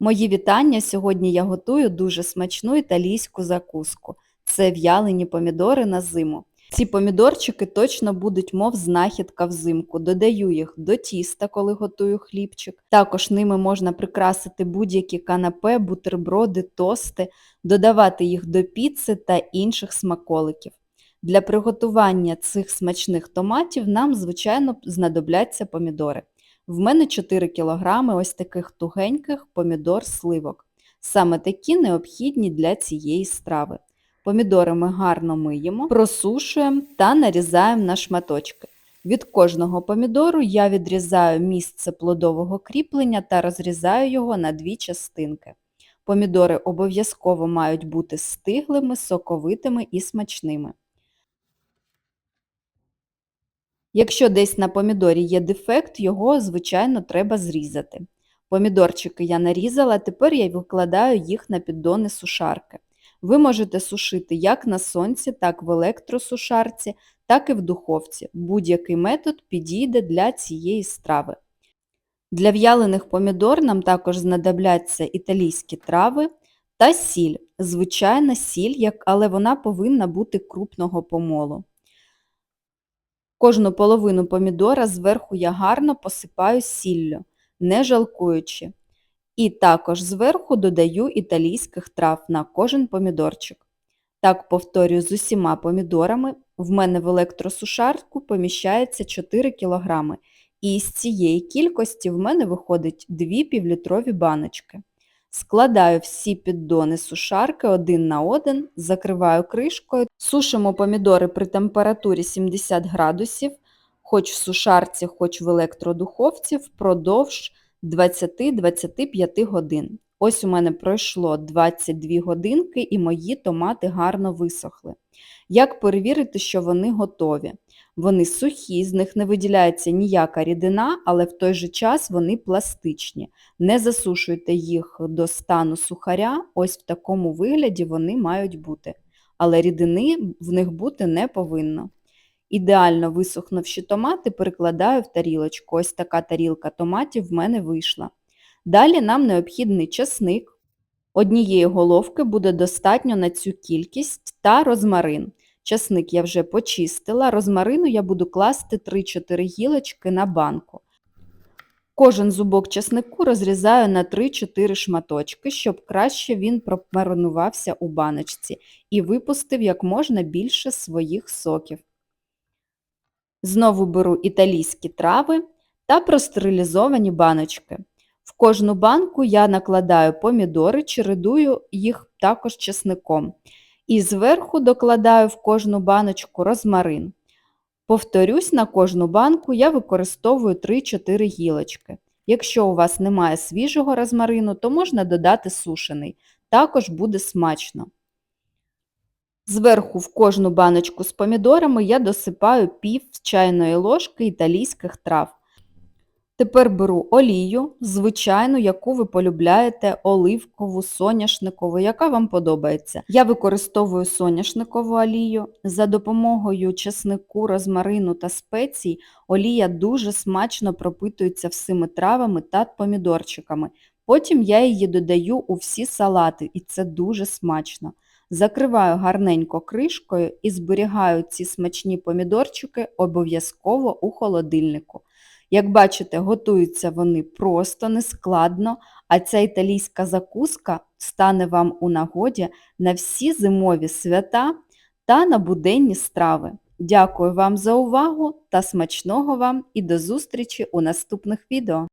Мої вітання! Сьогодні я готую дуже смачну італійську закуску. Це в'ялені помідори на зиму. Ці помідорчики точно будуть, мов знахідка взимку. Додаю їх до тіста, коли готую хлібчик. Також ними можна прикрасити будь-які канапе, бутерброди, тости, додавати їх до піци та інших смаколиків. Для приготування цих смачних томатів нам, звичайно, знадобляться помідори. В мене 4 кг ось таких тугеньких помідор сливок. Саме такі необхідні для цієї страви. Помідори ми гарно миємо, просушуємо та нарізаємо на шматочки. Від кожного помідору я відрізаю місце плодового кріплення та розрізаю його на дві частинки. Помідори обов'язково мають бути стиглими, соковитими і смачними. Якщо десь на помідорі є дефект, його, звичайно, треба зрізати. Помідорчики я нарізала, тепер я викладаю їх на піддони сушарки. Ви можете сушити як на сонці, так в електросушарці, так і в духовці. Будь-який метод підійде для цієї страви. Для в'ялених помідор нам також знадобляться італійські трави та сіль. Звичайна сіль, але вона повинна бути крупного помолу. Кожну половину помідора зверху я гарно посипаю сіллю, не жалкуючи. І також зверху додаю італійських трав на кожен помідорчик. Так повторюю з усіма помідорами. В мене в електросушарку поміщається 4 кг. І з цієї кількості в мене виходить 2 півлітрові баночки. Складаю всі піддони сушарки один на один, закриваю кришкою, сушимо помідори при температурі 70 градусів, хоч в сушарці, хоч в електродуховці впродовж 20-25 годин. Ось у мене пройшло 22 годинки і мої томати гарно висохли. Як перевірити, що вони готові? Вони сухі, з них не виділяється ніяка рідина, але в той же час вони пластичні. Не засушуйте їх до стану сухаря, ось в такому вигляді вони мають бути. Але рідини в них бути не повинно. Ідеально висохнувші томати перекладаю в тарілочку. Ось така тарілка томатів в мене вийшла. Далі нам необхідний часник. Однієї головки буде достатньо на цю кількість та розмарин. Часник я вже почистила, розмарину я буду класти 3-4 гілочки на банку. Кожен зубок часнику розрізаю на 3-4 шматочки, щоб краще він промаринувався у баночці і випустив як можна більше своїх соків. Знову беру італійські трави та простерилізовані баночки. В кожну банку я накладаю помідори, чередую їх також чесником. І зверху докладаю в кожну баночку розмарин. Повторюсь, на кожну банку я використовую 3-4 гілочки. Якщо у вас немає свіжого розмарину, то можна додати сушений. Також буде смачно. Зверху в кожну баночку з помідорами я досипаю пів чайної ложки італійських трав. Тепер беру олію, звичайну, яку ви полюбляєте, оливкову, соняшникову, яка вам подобається. Я використовую соняшникову олію. За допомогою чеснику, розмарину та спецій олія дуже смачно пропитується всіми травами та помідорчиками. Потім я її додаю у всі салати, і це дуже смачно. Закриваю гарненько кришкою і зберігаю ці смачні помідорчики обов'язково у холодильнику. Як бачите, готуються вони просто, нескладно, а ця італійська закуска стане вам у нагоді на всі зимові свята та на буденні страви. Дякую вам за увагу та смачного вам і до зустрічі у наступних відео!